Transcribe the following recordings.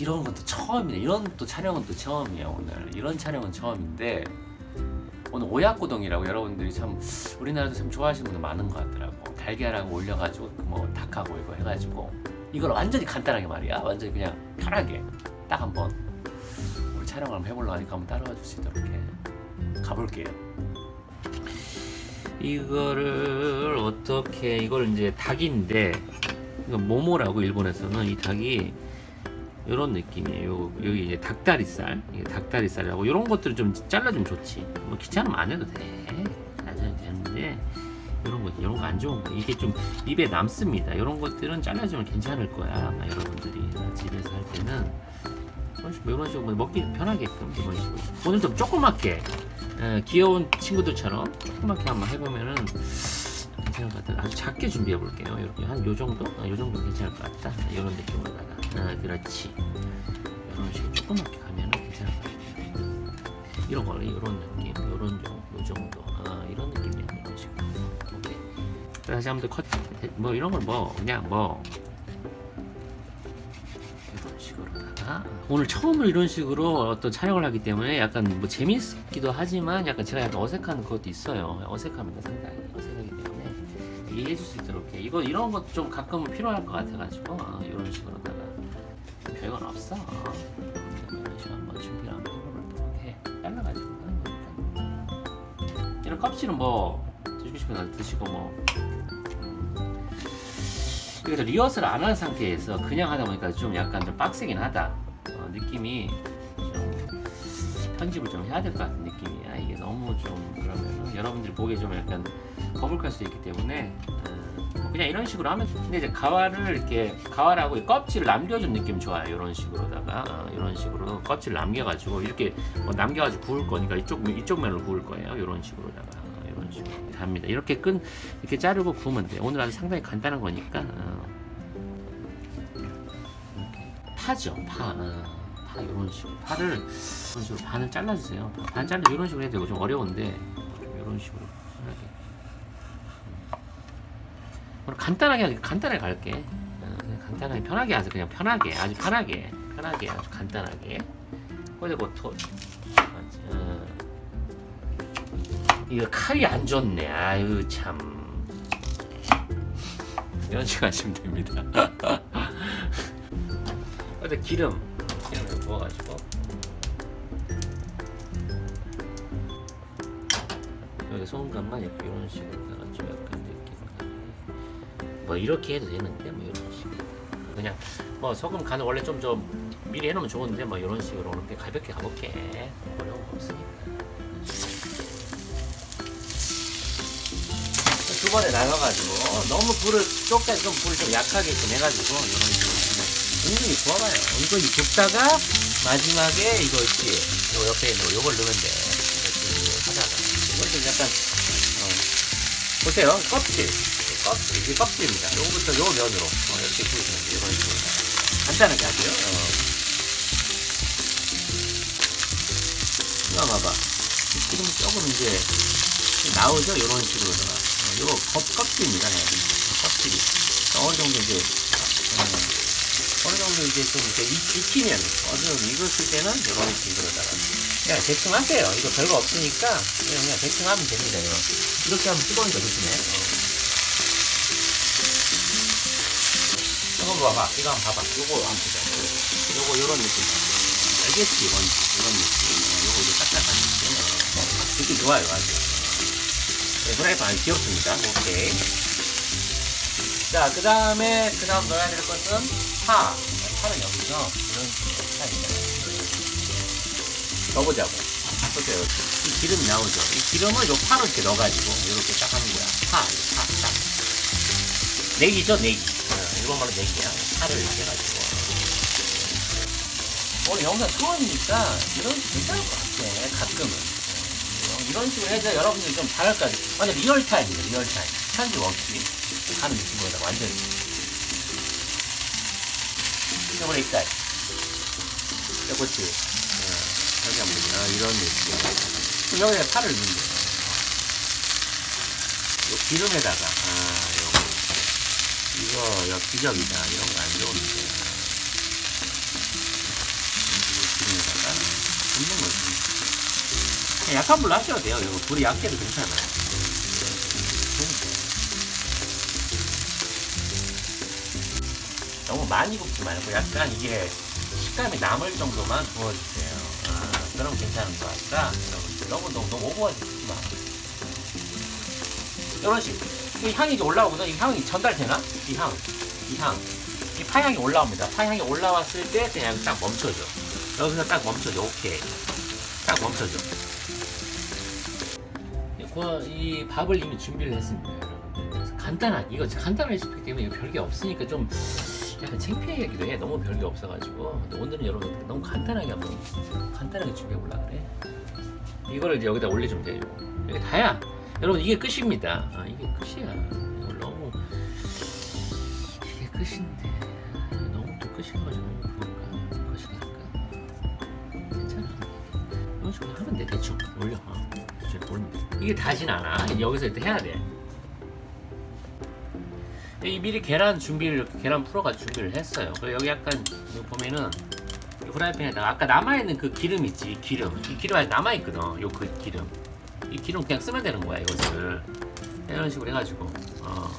이런 것도 처음이네. 이런 또 촬영은 또 처음이에요 오늘. 이런 촬영은 처음인데 오늘 오약고동이라고 여러분들이 참 우리나라도 참 좋아하시는 분들 많은 것 같더라고. 달걀하고 올려가지고 뭐 닭하고 이거 해가지고 이걸 완전히 간단하게 말이야. 완전히 그냥 편하게 딱 한번 우리 촬영을 한번 해보려고 하니까 한번 따라와 줄 수 있도록 해. 가볼게요. 이거를 어떻게 이걸 이제 닭인데 이거 모모라고 일본에서는 이 닭이 이런 느낌이에요. 여기 이제 닭다리살, 이게 닭다리살이라고 이런 것들을 좀 잘라주면 좋지. 뭐 귀찮으면 안 해도 돼. 안 해도 되는데 이런 거 이런 거 안 좋은 거 이게 좀 입에 남습니다. 이런 것들은 잘라주면 괜찮을 거야. 아마 여러분들이 집에서 할 때는 이런 식으로 식으로 먹기 편하게끔 이런 식으로 오늘 좀 조그맣게 에, 귀여운 친구들처럼 조그맣게 한번 해보면은 괜찮을 것 같아요. 아주 작게 준비해 볼게요. 이렇게 한 요 정도, 어, 요 정도 괜찮을 것 같다. 이런 느낌으로다가, 아, 그렇지. 이런 식으로 조그맣게 가면은 괜찮을 것 같아요. 이런 거, 이런 느낌, 이런 정, 요 정도, 아, 이런 느낌이야, 이런 식으로. 오케이. 다시 한번 더 컷, 뭐 이런 걸 뭐 그냥 뭐 이런 식으로 다가 오늘 처음으로 이런 식으로 어떤 촬영을 하기 때문에 약간 뭐 재밌기도 하지만 약간 제가 약간 어색한 것도 있어요. 어색합니다 상당히 어색하기 때문에 이해해 줄 수 있도록 해. 이거 이런 것도 좀 가끔은 필요할 것 같아가지고 어, 이런 식으로 별건 없어. 식으로 한번 준비를 한번 해보도록 해. 잘라가지고 하는 거니까. 이런 껍질은 뭐 드시고 싶으면 드시고 뭐 그래서 리허설 안 한 상태에서 그냥 하다 보니까 좀 약간 좀 빡세긴 하다. 어, 느낌이 좀 편집을 좀 해야 될 것 같은 느낌이야. 이게 너무 좀 그러면 여러분들이 보기에 좀 약간 거북할 수 있기 때문에 어, 뭐 그냥 이런 식으로 하면 근데 이제 가와를 이렇게 가와라고 이 껍질을 남겨준 느낌 좋아요. 이런 식으로다가 어, 이런 식으로 껍질 남겨가지고 이렇게 뭐 남겨가지고 구울 거니까 이쪽 이쪽 면을 구울 거예요. 이런 식으로다가 어, 이런 식으로 합니다. 이렇게 끈 이렇게 자르고 구우면 돼. 오늘 아주 상당히 간단한 거니까. 어. 파죠, 파. 어, 파 이런 식으로 파를 이런 식으로 반을 잘라주세요. 반 잘라 이런 식으로 해도 되고 좀 어려운데 좀 이런 식으로 편하게. 간단하게 간단하게 갈게. 어, 그냥 간단하게 편하게 하세요. 그냥 편하게 아주 편하게 편하게 아주 간단하게. 그리고 토. 어, 이거 칼이 안 좋네. 아유 참. 이런 식으로 하시면 됩니다. 근데 기름 기름을 부어가지고 여기 소금간만 이렇게 이런 식으로 뭐 이렇게 해도 되는데 뭐 이런 식으로 그냥 뭐 소금 간을 원래 좀 좀 미리 해놓으면 좋은데 뭐 이런 식으로 이렇게 가볍게 가볼게 어려운 거 없으니까 두 번에 나눠가지고 너무 불을 쪽까지 좀 불을 좀 약하게끔 해가지고 이런 식으로 은근히 구워봐요. 은근히 굽다가 마지막에 이거 있지. 요 옆에 있는 거 요걸 넣으면 돼. 이렇게 하다가 이걸 좀 약간 어. 보세요 껍질 껍질 이게 껍질입니다. 요거부터 요 면으로 어, 이렇게 구우시면 돼요. 이런 식으로 간단하게 하고요. 어. 봐봐. 지금 조금 이제 나오죠? 이런 식으로다가. 어, 요거 껍, 껍질입니다. 네. 껍질이. 어느 정도 이제, 어, 어느 정도 이제 좀 이렇게 익- 익히면, 어느 정도 익었을 때는 이런 식으로다가. 그냥 대충 하세요. 이거 별거 없으니까, 그냥, 그냥 대충 하면 됩니다. 이렇게 하면 뜨거우니까 조심해. 어. 이거 봐봐. 이거 한번 봐봐. 요거 한번 보자. 요거, 요런 느낌. 알겠지? 이런, 이런 느낌. 어, 요거 이제 딱딱한 느낌. 어, 느낌 좋아요. 아주. 네, 프라이팬 아주 귀엽습니다. 오케이. 자, 그 다음에, 그 다음 넣어야 될 것은 파. 파는 여기서 이런 파입니다. 넣어보자고. 보세요. 이 기름이 나오죠. 이 기름을 요 파로 이렇게 넣어가지고, 이렇게 딱 하는 거야. 파, 파, 딱. 내기죠, 내기. 어, 일본말로 내기야. 파를 이렇게 해가지고. 오늘 영상 처음이니까 이런 게 괜찮을 것 같아. 가끔은. 어, 이런 식으로 해서 여러분들이 좀 잘할 것 같아요. 완전 리얼타임이죠, 리얼타임. 편집 없이 하는 느낌으로다 완전히. 이번에 있다. 그렇지. 어, 여기 한번. 아, 이런 느낌. 그럼 여기에 파를 넣는 거예요. 요 기름에다가, 아. 이거, 여 기적이다. 이런 거 안 좋은데. 기름에다가 굽는 거지. 약한 불로 하셔도 돼요. 이거 불이 약해도 괜찮아요. 너무 많이 굽지 말고 약간 이게 식감이 남을 정도만 구워주세요. 아, 그럼 괜찮은 것 같다. 여러분들 너무 너무 오버하지 마. 이런 식. 이 향이 이제 올라오거든. 이 향이 전달되나? 이 향, 이 향, 이 파향이 올라옵니다. 파향이 올라왔을 때 그냥 딱 멈춰줘. 여기서 딱 멈춰줘. 오케이. 딱 멈춰줘. 그, 이 밥을 이미 준비를 했습니다, 간단한 이거 간단한 레시피 때문에 별게 없으니까 좀 약간 창피하기도 해. 너무 별게 없어가지고. 근데 오늘은 여러분 너무 간단하게 한번 간단하게 준비해 보려 그래. 이거를 이제 여기다 올려주면 돼요. 이게 다야. 여러분 이게 끝입니다. 아, 이게 끝이야. 너무 이게 끝인데 너무 또 끝인 식으로 하면 돼 대충 올려. 어. 대충 올리면 돼. 이게 다진 않아. 여기서 일단 해야 돼. 이 미리 계란 준비를 계란 풀어가지고 준비를 했어요. 그리고 여기 약간 여기 보면은 이 후라이팬에다가 아까 남아있는 그 기름 있지 이 기름 이 기름 아직 남아있거든 요 그 기름 이 기름 그냥 쓰면 되는 거야 이것을. 이런 식으로 해가지고. 어.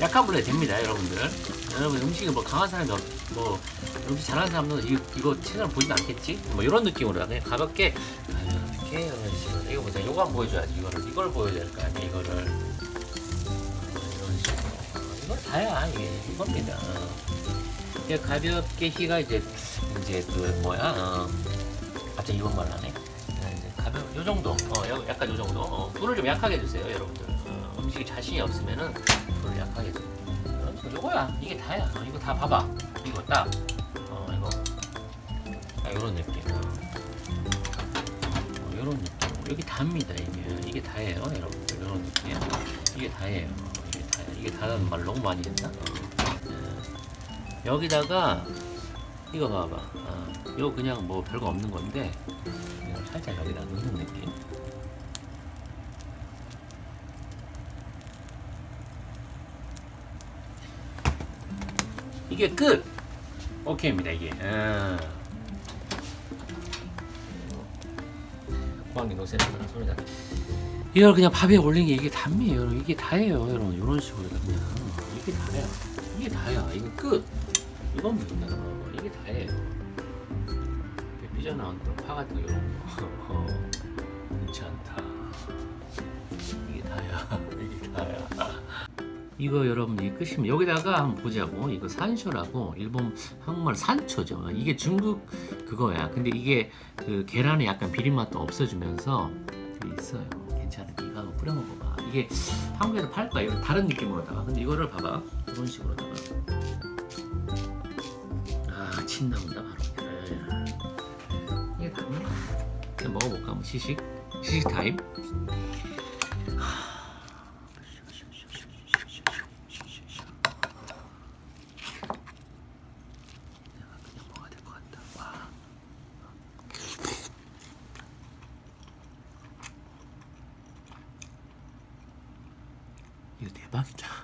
약한 불에 됩니다 여러분들. 여러분 음식이 뭐 강한 사람이 없, 뭐 음식 잘하는 사람들은 이, 이거 채널 보진 않겠지? 뭐 이런 느낌으로 그냥 가볍게 가볍게 이런 식으로 이거 보세요 이거 한번 보여줘야지 이거를. 이걸 보여줘야 될 거 아니야 이거를. 이런 식으로. 어, 이거 다야 이게. 이겁니다. 이게 가볍게 희가 이제 이제 그 뭐야? 어, 갑자기 이런 말 하네 요 정도. 어 요- 약간 요 정도. 어, 불을 좀 약하게 주세요 여러분들. 어, 음식이 자신이 없으면은 불을 약하게 줘 이런 식으로 요거야. 이게 다야. 어, 이거 다 봐봐. 이거 딱 어 이거. 딱 요런 느낌. 어. 어, 요런 느낌. 여기 답니다 이게. 이게 다예요 여러분들. 요런 느낌. 이게 다예요. 이게 다야. 이게 다라는 말 너무 많이 했나? 어. 네. 여기다가 이거 봐봐. 아, 이거 그냥 뭐 별거 없는 건데 넣는 느낌. 이게 끝. 오케이입니다 이게. 아. 고항이 노세는 소리다. 이걸 그냥 밥에 올린 게 이게 답이에요. 여러분. 이게 다예요, 여러분. 이런 식으로 그냥 이게 다야. 이게 다야. 이거 끝. 이겁니다. 어, 이게 다예요. 이렇게 삐져나온 그런 파 같은 거 이런 거. 어, 괜찮다. 이게 다야. 이게 다야. 이거 여러분 이 끝이면 여기다가 한번 보자고. 이거 산쇼라고 일본 한국말 산초죠. 이게 중국 그거야. 근데 이게 그 계란에 약간 비린 맛도 없어지면서 있어요. 괜찮아. 이거 한번 뿌려 먹어봐. 이게 한국에서 팔 거야. 이거 다른 느낌으로다가. 근데 이거를 봐봐. 이런 식으로다가. 아, 침 나온다 바로. 그냥 먹어볼까? 한번 시식. 시식 타임. 이거 대박이다.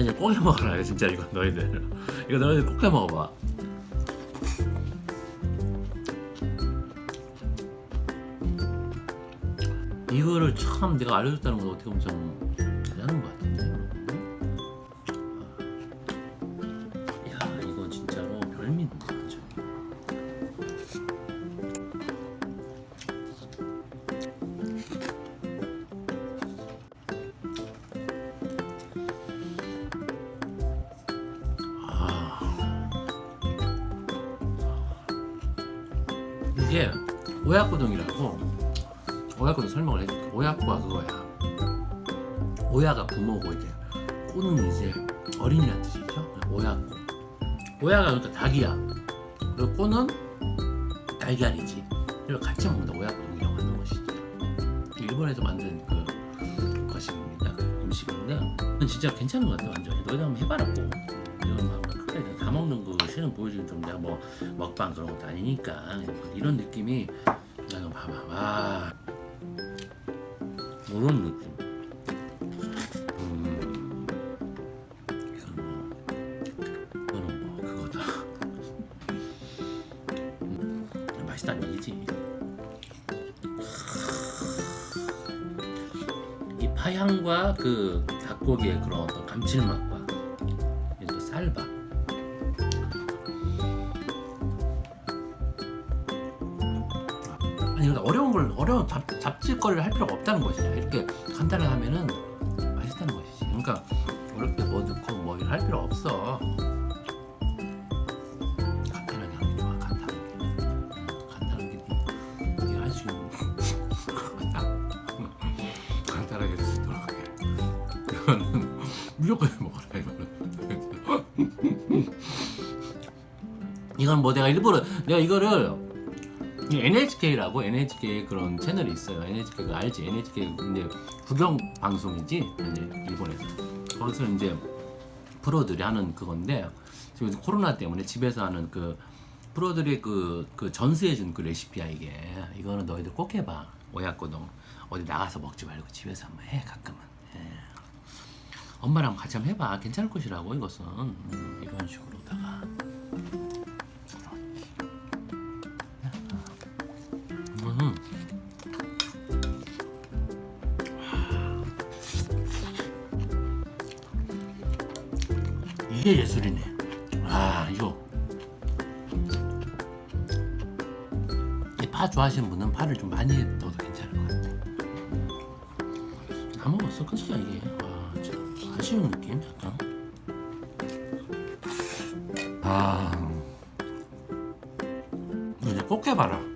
나 이제 꼭해 먹어라 진짜 이거 너희들. 이거 너희들 꼭 해 먹어봐. 이거를 참 내가 알려줬다는 건 어떻게 보면 좀 이게 오야코동이라고 오야코동 설명을 해줄게. 오야코가 그거야. 오야가 부모고 이제 꼬는 이제 어린이란 뜻이죠. 오야코 오야가 그러니까 닭이야. 그리고 꼬는 달걀이지. 이걸 같이 먹는다 오야코동이라고 하는 것이지. 일본에서 만든 그 것입니다. 음식인데 진짜 괜찮은 것 같아 완전 너희도 한번 해봐라 꼭 이 그래 다 먹는 거 실은 보여주긴 좀 내가 뭐 먹방 그런 것도 아니니까 이런 느낌이 나는 봐봐 와 이런 느낌. 음, 이건 뭐 이거는 뭐 그거다. 음, 맛있다는 얘기지. 이 파향과 그 닭고기의 그런 어떤 감칠맛 아니 근데 어려운 걸 어려운 잡, 잡질거리를 할 필요가 없다는 것이야. 이렇게 간단하게 하면은 맛있다는 것이지. 그러니까 어렵게 뭐 넣고 뭐 이런 할 필요 없어. 간단하게 하는 게 좋아. 간단하게. 음, 간단하게 이게 할수 있는 거다. 간단하게 할 수 있도록 해. 이거는 무조건 해 먹어라 이거는. 이건 뭐 내가 일부러 내가 이거를 이 NHK라고 NHK 그런 채널이 있어요. NHK 그 알지? NHK 이제 국영 방송이지? 일본에서. 거기서 이제 프로들이 하는 그건데 지금 코로나 때문에 집에서 하는 그 프로들이 그, 그 전수해 준 그 레시피야 이게. 이거는 너희들 꼭 해봐. 오야코동. 어디 나가서 먹지 말고 집에서 한번 해 가끔은. 예. 엄마랑 같이 한번 해봐. 괜찮을 것이라고 이것은. 음, 이런 식으로다가 이게 예술이네. 아 이거 이파 좋아하시는 분은 파를 좀 많이 넣어도 괜찮을 것 같아. 다 먹었어 끝이야 이게. 와 진짜 아쉬운 느낌 약간. 아 이제 꼭 해봐라.